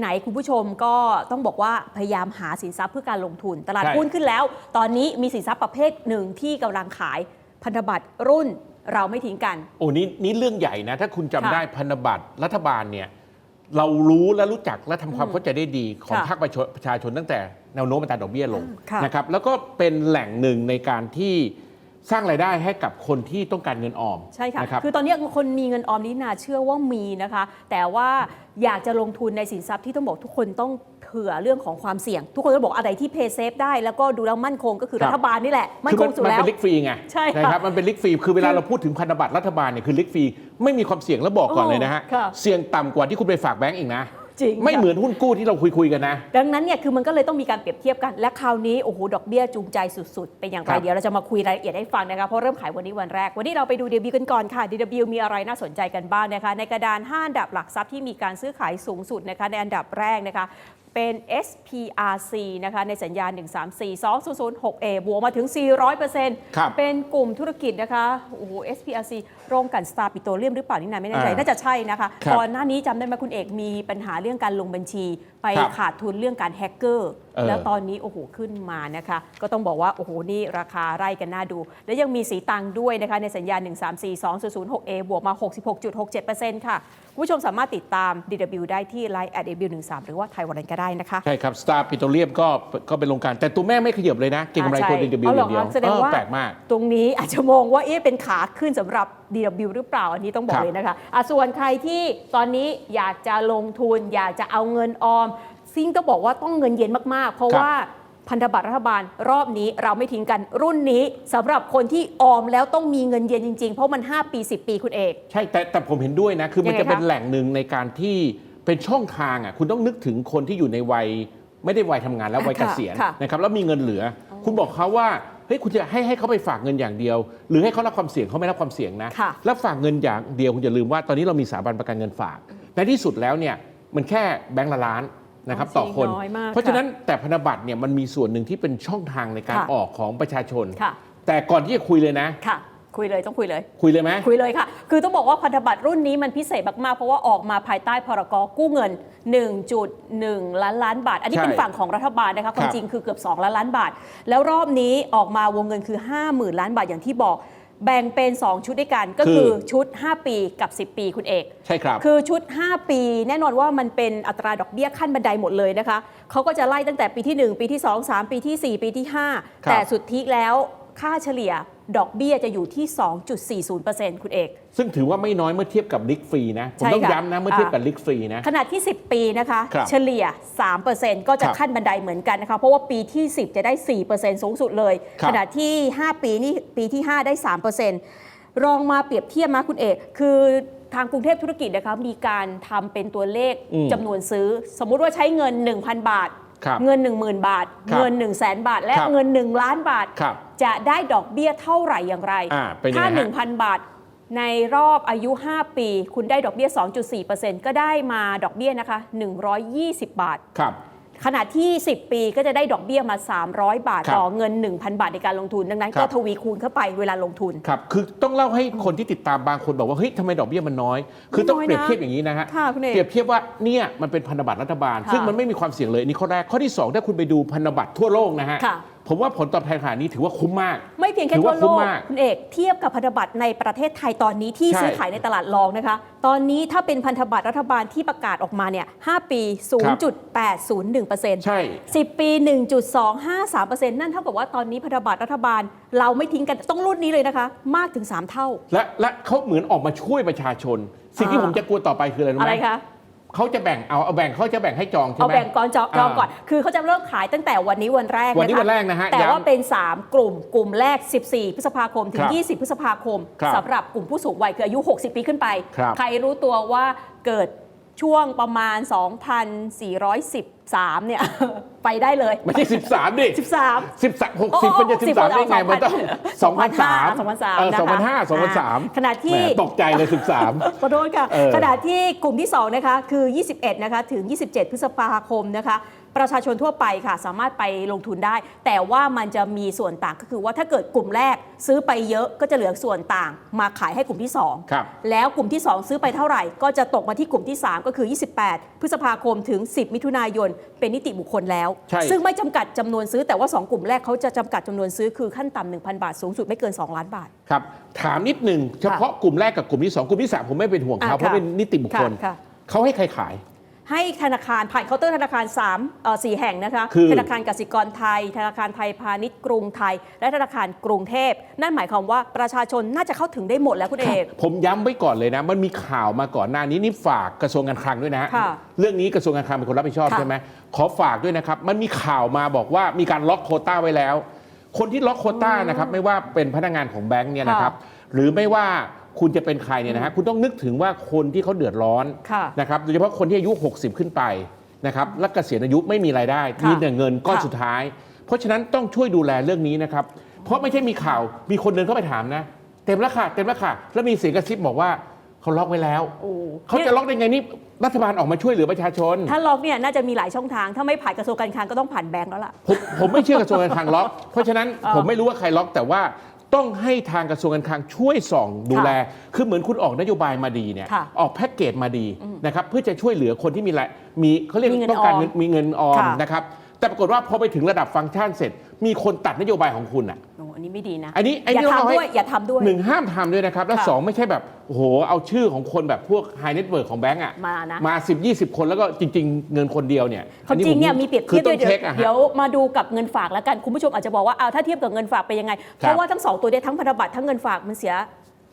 ไหนๆคุณผู้ชมก็ต้องบอกว่าพยายามหาสินทรัพย์เพื่อการลงทุน ตลาดใช่ หุ้นขึ้นแล้ว ตอนนี้มีสินทรัพย์ประเภทหนึ่งที่กำลังขายพันธบัตรรุ่นเราไม่ทิ้งกัน โอ้นี่นี่เรื่องใหญ่นะ ถ้าคุณจำค่ะได้พันธบัตรรัฐบาลเนี่ย เรารู้และรู้จักและทำความอืมเข้าใจได้ดีของค่ะภาคประชาประชาชนตั้งแต่แนวโน้มอัตราดอกเบี้ยลงค่ะนะครับแล้วก็เป็นแหล่งหนึ่งในการที่ สร้างรายได้ให้กับคนที่ต้องการเงินออมใช่ค่ะ นะครับ คือตอนนี้คนมีเงินออมนี่นาเชื่อว่ามีนะคะ แต่ว่าอยากจะลงทุนในสินทรัพย์ที่ต้องบอกทุกคนต้องเผื่อเรื่องของความเสี่ยง ทุกคนต้องบอกอะไรที่เพย์เซฟได้แล้วก็ดูแล้วมั่นคงก็คือครัรับฐบาลนี่แหละ มั่นคือคมังสุดมัแล้ว เป็นลิกฟรีไงใช่ค่ะนะครับมันเป็นลิกฟรีคือเวลาคือเราพูดถึงพันธบัตรรัฐบาลเนี่ยคือลิกฟรีไม่มีความเสี่ยงแล้วบอกก่อนอ๋อเลยนะฮะค่ะ เสี่ยงต่ำกว่าที่คุณไปฝากแบงก์อีกนะ จริงไม่ค่ะเหมือนหุ้นกู้ที่เราคุยคุยๆกันนะ ดังนั้นเนี่ยคือมันก็เลยต้องมีการเปรียบเทียบกัน และคราวนี้โอ้โหดอกเบี้ยจูงใจสุดๆ เป็นอย่างไรครับเดี๋ยวเราจะมาคุยรายละเอียดให้ฟังนะคะเพราะเริ่มขายวันนี้วันแรก วันนี้เราไปดู DW กันก่อนค่ะ DW มีอะไรน่าสนใจกันบ้างนะคะ ในกระดาน5อันดับหลักทรัพย์ที่มีการซื้อขายสูงสุดนะคะในอันดับแรกนะคะ เป็น SPRC นะคะในสัญญา 1342006A บวกมาถึง 400%ครับเป็นกลุ่มธุรกิจนะคะโอ้โห SPRC โรงกลันสตาร์ปิโตรเลียมหรือเปล่านี่นาไม่แน่ใจอ่าน่าจะใช่นะคะครับก่อนหน้านี้จำได้ไหมคุณเอกมีปัญหาเรื่องการลงบัญชี ไปครับขาดทุนเรื่องการแฮกเกอร์เออแล้วตอนนี้โอ้โหขึ้นมานะคะ ก็ต้องบอกว่าโอ้โหนี่ราคาไร่กันน่าดู และยังมีสีตังค์ด้วยนะคะในสัญญา 1342006A บวกมา 66.67%ค่ะคุณผู้ชมสามารถติดตาม DW ได้ที่ Line at DW13 หรือว่าไทยวันนั้นก็ได้นะคะ ใช่ครับสตาร์ปิโตรเลียมก็ก็เป็นโรงการ แต่ตัวแม่ไม่ขยับเลยนะเก่งกำไรอ่าคนใช่ดีวเอาอเหรอย่างเดียวคะแสดงว่าเออแปลกมาก ตรงนี้อาจจะมองว่าเอ๊ะเป็นขาขึ้นสำหรับ DW หรือเปล่าอันนี้ต้องบอกครับเลยนะคะอะส่วนใครที่ตอนนี้อยากจะลงทุน อยากจะเอาเงินออม ซิ่งต้องบอกว่าต้องเงินเย็นมากๆ เพราะครับว่าพันธบัตรรัฐบาลรอบนี้เราไม่ทิ้งกันรุ่นนี้สำหรับคนที่ออมแล้วต้องมีเงินเย็นจริงๆ เพราะมัน 5 ปี 10 ปีคุณเอก ใช่แต่แต่ผมเห็นด้วยนะ คือมันยังไงจะเป็นคะแหล่งหนึ่งในการที่ เป็นช่องทางอะคุณต้องนึกถึงคนที่อยู่ในวัย ไม่ได้วัยทำงานแล้วอะวัยเกษียณค่ะ นะครับแล้วมีเงินเหลืออคุณบอกเขาว่าเฮ้ยคุณจะให้ให้เขาไปฝากเงินอย่างเดียว หรือให้เขารับความเสี่ยงเขาไม่รับความเสี่ยงนะ ค่ะ แล้วฝากเงินอย่างเดียวคุณอย่าลืมว่าตอนนี้เรามีสถาบันประกันเงินฝาก ในที่สุดแล้วเนี่ยมันแค่แบงก์ละล้านนะครับอ๋อต่อคน น้อยมากเพราะฉะนั้นแต่พันธบัตรเนี่ยมันมีส่วนหนึ่งที่เป็นช่องทางในการค่ะออกของประชาชน ค่ะแต่ก่อนที่จะคุยเลยนะ ค่ะ คุยเลยต้องคุยเลย คุยเลยไหมคุยเลยค่ะ คือต้องบอกว่าพันธบัตรรุ่นนี้มันพิเศษมาก ๆ เพราะว่าออกมาภายใต้พรกกู้เงิน 1.1 ล้านล้านบาท อันนี้ใช่เป็นฝั่งของรัฐบาลนะคะความครับจริงคือเกือบ 2 ล้านล้านบาท แล้วรอบนี้ออกมาวงเงินคือ 50,000 ล้านบาทอย่างที่บอกแบ่งเป็น 2 ชุดด้วยกันก็คือชุด 5 ปีกับ 10 ปีคุณเอก ใช่ครับ คือชุด 5 ปี แน่นอนว่ามันเป็นอัตราดอกเบี้ยขั้นบันไดหมดเลยนะคะเขาก็จะไล่ตั้งแต่ปีที่ 1 ปีที่ 2 3 ปีที่ 4 ปีที่ครั5บแต่สุดที่แล้ว ค่าเฉลี่ยดอกเบี้ยจะอยู่ที่ 2.40%คุณเอก ซึ่งถือว่าไม่น้อยเมื่อเทียบกับลิกฟรีนะ ผมใช่ต้องค่ะย้ำนะเมื่อเทียบกับลิกฟรีนะ ขนาดที่ 10 ปีนะคะครับเฉลี่ย 3%ก็จะครับขั้นบันไดเหมือนกันนะคะ เพราะว่าปีที่ 10 จะได้ 4%สูงสุดเลยครับขณะที่ 5 ปีนี่ปีที่ 5 ได้ 3%รองมาเปรียบเทียบมาคุณเอก คือทางกรุงเทพธุรกิจนะคะมีการทำเป็นตัวเลขอืมจำนวนซื้อ สมมุติว่าใช้เงิน 1,000 บาทครับเงิน 10,000 บาทครับเงิน 1 0 0 0 0แบาท และครับเงิน 1 ล้านบาทครับ จะได้ดอกเบี้ยเท่าไหร่อย่างไร อ่าเป็นยังไงถ้า ฮะ 1,000 บาท ในรอบอายุ 5 ปี คุณได้ดอกเบี้ย 2.4%ก็ได้มาดอกเบี้ยนะคะ 120 บาท ครับ ขณะที่ 10 ปีก็จะได้ดอกเบี้ยมา 300 บาท ครับต่อเงิน 1,000 บาทในการลงทุน ดังนั้นครัก็บ ทวีคูณเข้าไปเวลาลงทุน ครับ คือต้องเล่าให้คนที่ติดตามบางคนบอกว่า เฮ้ยทำไมดอกเบี้ยมันน้อย คือต้องน้อยนะเปรียบเทียบอย่างนี้นะฮะ ค่ะคุณเอก เปรียบเทียบว่าเนี่ยมันเป็นพันธบัตรรัฐบาล ค่ะซึ่งมันไม่มีความเสี่ยงเลยอันนี่ข้อแรก ข้อที่ 2 ถ้าคุณไปดูพันธบัตรทั่วโลกนะฮะ ค่ะ ผมว่าผลตอบแทนขนาดนี้ถือว่าคุ้มมาก ไม่เพียงแค่ถือทั่ว่าวโลคุ้มกมาก คุณเอกเทียบกับพันธบัตรในประเทศไทยตอนนี้ที่ใช่ ซื้อขายในตลาดรองนะคะ ตอนนี้ถ้าเป็นพันธบัตรรัฐบาลที่ประกาศออกมาเนี่ย5ปี 0.801%ใช่ 10 ปี 1.253%นั่นเท่ากับว่าตอนนี้พันธบัตรรัฐบาล เราไม่ทิ้งกันต้องรุ่นนี้เลยนะคะ มากถึง 3 เท่า และและเขาเหมือนออกมาช่วยประชาชน สิ่งที่อ่าผมจะกลัวต่อไปคืออะไรรู้อะไหไรมคะ เขาจะแบ่งเอาเอาแบ่งเขาจะแบ่งให้จองใช่เอาไหมแบ่งก่อนจองจองอ่าก่อน คือเขาจะเริ่มขายตั้งแต่วันนี้วันแรกวันนี้ะคะวันแรกนะฮะแต่ย้ำว่าเป็น 3 กลุ่มกลุ่มแรก 14 พฤษภาคมถึคงรับ20 พฤษภาคมครับสำหรับกลุ่มผู้สูงวัยคืออายุ 60 ปีขึ้นไปครับใครรู้ตัวว่าเกิดช่วงประมาณ 2,410 13เนี่ย ไปได้เลย ไม่ใช่13ดิ13 13โอ้60มันจะโอ้13ได้ไงมันต้อง2003 2003เออนะคะ2005 2003ขณะที่แหมตกใจเลย13ขอโทษค่ะเออขณะที่กลุ่มที่2นะคะคือ 21นะคะถึง 27 พฤษภาคมนะคะประชาชนทั่วไปค่ะ สามารถไปลงทุนได้ แต่ว่ามันจะมีส่วนต่างก็คือว่าถ้าเกิดกลุ่มแรกซื้อไปเยอะก็จะเหลือส่วนต่าง มาขายให้กลุ่มที่2ครับแล้วกลุ่มที่ 2 ซื้อไปเท่าไหร่ ก็จะตกมาที่กลุ่มที่ 3 ก็คือ 28 พฤษภาคมถึง 10 มิถุนายนเป็นนิติบุคคลแล้ว ใช่ ซึ่งไม่จำกัดจำนวนซื้อแต่ว่า 2 กลุ่มแรกเขาจะจำกัดจำนวนซื้อคือขั้นต่ำ1,000 บาท สูงสุดไม่เกิน 2 ล้านบาท ครับ ถามนิดหนึ่งเฉพาะกลุ่มแรกกับกลุ่มที่2กลุ่มที่3ผมไม่เป็นห่วงเขาอะเพราะเป็นนิติบุคคลค่ะค่ะ เขาให้ใครขาย ให้ธนาคารผ่านเคาน์เตอร์ธนาคาร3เอ่อ4แห่งนะคะ คือ ธนาคารกสิกรไทย ธนาคารไทยพาณิชย์กรุงไทย และธนาคารกรุงเทพ นั่นหมายความว่าประชาชนน่าจะเข้าถึงได้หมดแล้วคุณเอก ผมย้ำไว้ก่อนเลยนะ มันมีข่าวมาก่อนหน้านี้นี่ฝากกระทรวงการคลังด้วยนะค่ะเรื่องนี้กระทรวงการคลังเป็นคนรับผิดชอบค่ะ ใช่ไหมขอฝากด้วยนะครับ มันมีข่าวมาบอกว่ามีการล็อกโควต้าไว้แล้ว คนที่ล็อกโควต้านะครับไม่ว่าเป็นพนักงานของแบงค์เนี่ยนะครับ หรือไม่ว่า คุณจะเป็นใครเนี่ยนะฮะคุณต้องนึกถึงว่าคนที่เขาเดือดร้อนค่ะนะครับโดยเฉพาะคนที่อายุ 60 ขึ้นไปนะครับและเกษียณอายุไม่มีรายได้ค่ะมีแต่เงินก้อนค่ะสุดท้าย เพราะฉะนั้นต้องช่วยดูแลเรื่องนี้นะครับ เพราะไม่ใช่มีข่าวมีคนเดินเข้าไปถามนะ เต็มแล้วค่ะเต็มแล้วค่ะแล้วมีเสียงกระซิบบอกว่าเขาล็อกไว้แล้วโอ้เขาจะล็อกได้ไงนี่รัฐบาลออกมาช่วยเหลือประชาชน ถ้าล็อกเนี่ยน่าจะมีหลายช่องทาง ถ้าไม่ผ่านกระทรวงการคลังก็ต้องผ่านแบงก์แล้วล่ะผมผมไม่เชื่อกระทรวงการคลังล็อก เพราะฉะนั้นอ่าผมไม่รู้ว่าใครล็อกแต่ว่า ต้องให้ทางกระทรวงการคลังช่วยส่องดูแล คือเหมือนคุณออกนโยบายมาดีเนี่ยค่ะออกแพ็กเกจมาดีนะครับเพื่อจะช่วยเหลือคนที่มีรายมีเขาเรียกมีเงินต้องการออมเงินมีเงินออมค่ะ นะครับ แต่ปรากฏว่าพอไปถึงระดับฟังก์ชันเสร็จ มีคนตัดนโยบายของคุณอะโอ้อันนี้ไม่ดีนะ อันนี้อันอย่านี้ต้องเอาทำให้ด้วยอย่าทำด้วยหนึ่งห้ามทำด้วยนะครับ และค่ะสองไม่ใช่แบบโอ้โหเอาชื่อของคนแบบพวกไฮเน็ตเวิร์กของแบงก์อะมานะมา10 20คนแล้วก็จริง ๆ เงินคนเดียวเนี่ยความจริงเนี่ยมีเปรียบเทียบคืด้อวยต้องเดี๋ยวเช็คอะฮะเดี๋ยวมาดูกับเงินฝากแล้วกันคุณผู้ชมอาจจะบอกว่าเอาถ้าเทียบกับเงินฝากเป็นยังไงเพราะว่าทั้งสองตัวเนี้ทั้งพันธบัตรทั้งเงินฝากมันเสีย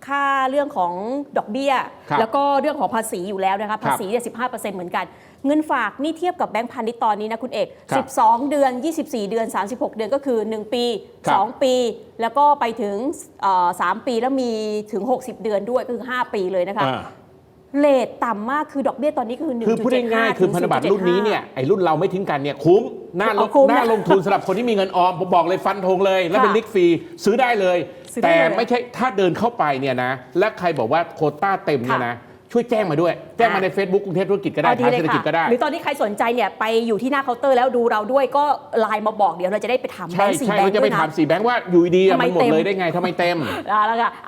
ค่าเรื่องของดอกเบี้ย ครับแล้วก็เรื่องของภาษีอยู่แล้วนะคะครับภาษีเนี่ยสิเหมือนกัน เงินฝากนี่เทียบกับแบงก์พาณิชย์ตอนนี้นะคุณเอก ครับ12 เดือน 24 เดือน 36 เดือนก็คือ 1 ปี ครับ2 ปี แล้วก็ไปถึงเอ่อ3ปีแล้วมีถึง 60 เดือนด้วยก็คือ 5 ปีเลยนะคะ อ่า เลทต่ำมากคือดอกเบี้ยตอนนี้คือ1.75คือพูดง่ายๆคือพันธบัตรรุ่นนี้เนี่ยไอ้รุ่นเราไม่ทิ้งกันเนี่ยคุ้มน่าลเอางคุ้มนะน่าลงทุนสำหรับคนที่มีเงินออมผมบอกเลยฟันธงเลย แล้วเป็นค่ะลิกฟรีซื้อได้เลยซื้อได้แต่เลยไม่ใช่ถ้าเดินเข้าไปเนี่ยนะ และใครบอกว่าโควต้าเต็มเนี่ยนะช่วยแจ้งมาด้วย แจ้งมาใน Facebook กรุงเทพธุรกิจก็ได้เอาดีทางเลยเศรษฐกิจค่ะก็ได้ หรือตอนนี้ใครสนใจเนี่ยไปอยู่ที่หน้าเคาน์เตอร์แล้วดูเราด้วยก็ไลน์มาบอกเดี๋ยวเราจะได้ไปถามแบใช่งค์สี่ใช่แบงเราค์จะด้ไปวยนะถามสีแบงค์ว่าอยู่ดีๆอะทำไมมันหมดเต็มเลยได้ไงทำไมเต็มเอาละค่ะอัน